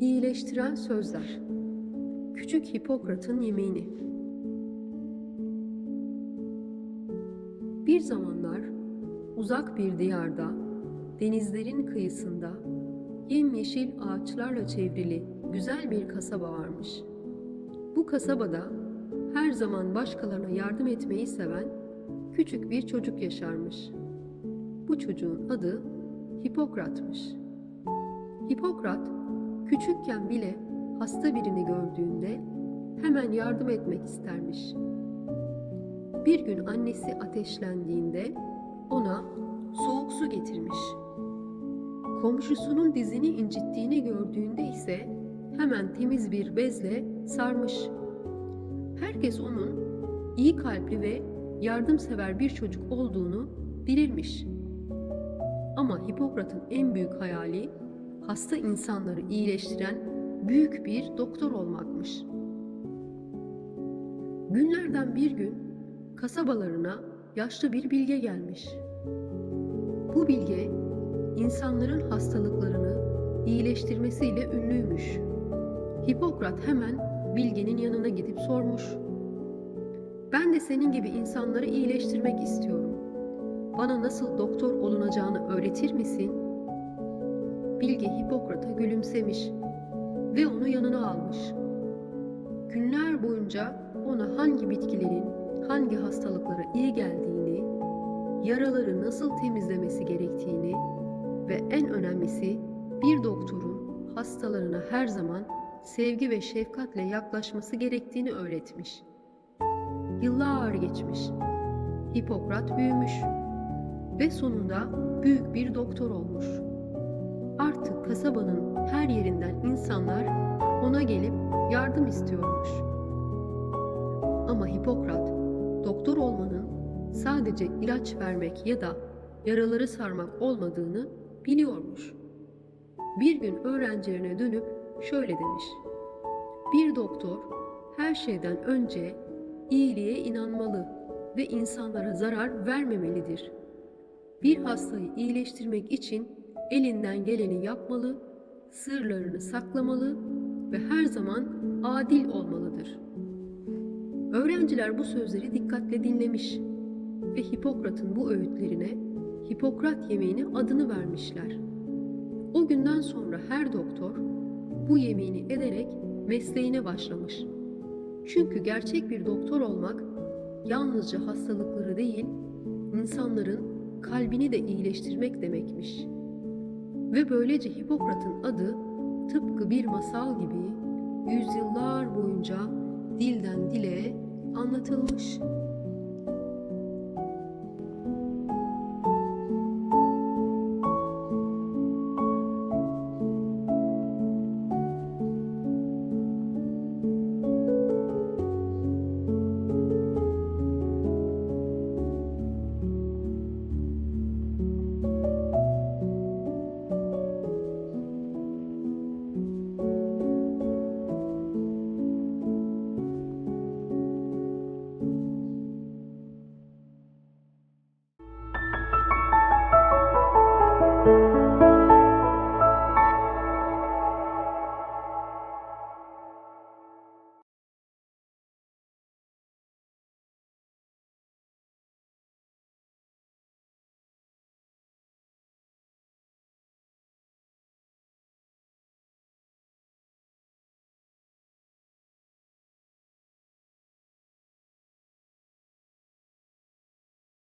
İyileştiren sözler. Küçük Hipokrat'ın yemini. Bir zamanlar uzak bir diyarda, denizlerin kıyısında, yemyeşil ağaçlarla çevrili güzel bir kasaba varmış. Bu kasabada her zaman başkalarına yardım etmeyi seven küçük bir çocuk yaşarmış. Bu çocuğun adı Hipokrat'mış. Hipokrat küçükken bile hasta birini gördüğünde hemen yardım etmek istermiş. Bir gün annesi ateşlendiğinde ona soğuk su getirmiş. Komşusunun dizini incittiğini gördüğünde ise hemen temiz bir bezle sarmış. Herkes onun iyi kalpli ve yardımsever bir çocuk olduğunu bilirmiş. Ama Hipokrat'ın en büyük hayali hasta insanları iyileştiren büyük bir doktor olmakmış. Günlerden bir gün kasabalarına yaşlı bir bilge gelmiş. Bu bilge insanların hastalıklarını iyileştirmesiyle ünlüymüş. Hipokrat hemen bilgenin yanına gidip sormuş. Ben de senin gibi insanları iyileştirmek istiyorum. Bana nasıl doktor olunacağını öğretir misin? Bilge Hipokrat'a gülümsemiş ve onu yanına almış. Günler boyunca ona hangi bitkilerin hangi hastalıklara iyi geldiğini, yaraları nasıl temizlemesi gerektiğini ve en önemlisi bir doktorun hastalarına her zaman sevgi ve şefkatle yaklaşması gerektiğini öğretmiş. Yıllar geçmiş. Hipokrat büyümüş ve sonunda büyük bir doktor olmuş. Kasabanın her yerinden insanlar ona gelip yardım istiyormuş. Ama Hipokrat doktor olmanın sadece ilaç vermek ya da yaraları sarmak olmadığını biliyormuş. Bir gün öğrencilerine dönüp şöyle demiş. Bir doktor her şeyden önce iyiliğe inanmalı ve insanlara zarar vermemelidir. Bir hastayı iyileştirmek için elinden geleni yapmalı, sırlarını saklamalı ve her zaman adil olmalıdır. Öğrenciler bu sözleri dikkatle dinlemiş ve Hipokrat'ın bu öğütlerine Hipokrat yemeğini adını vermişler. O günden sonra her doktor bu yemini ederek mesleğine başlamış. Çünkü gerçek bir doktor olmak yalnızca hastalıkları değil, insanların kalbini de iyileştirmek demekmiş. Ve böylece Hipokrat'ın adı tıpkı bir masal gibi yüzyıllar boyunca dilden dile anlatılmış.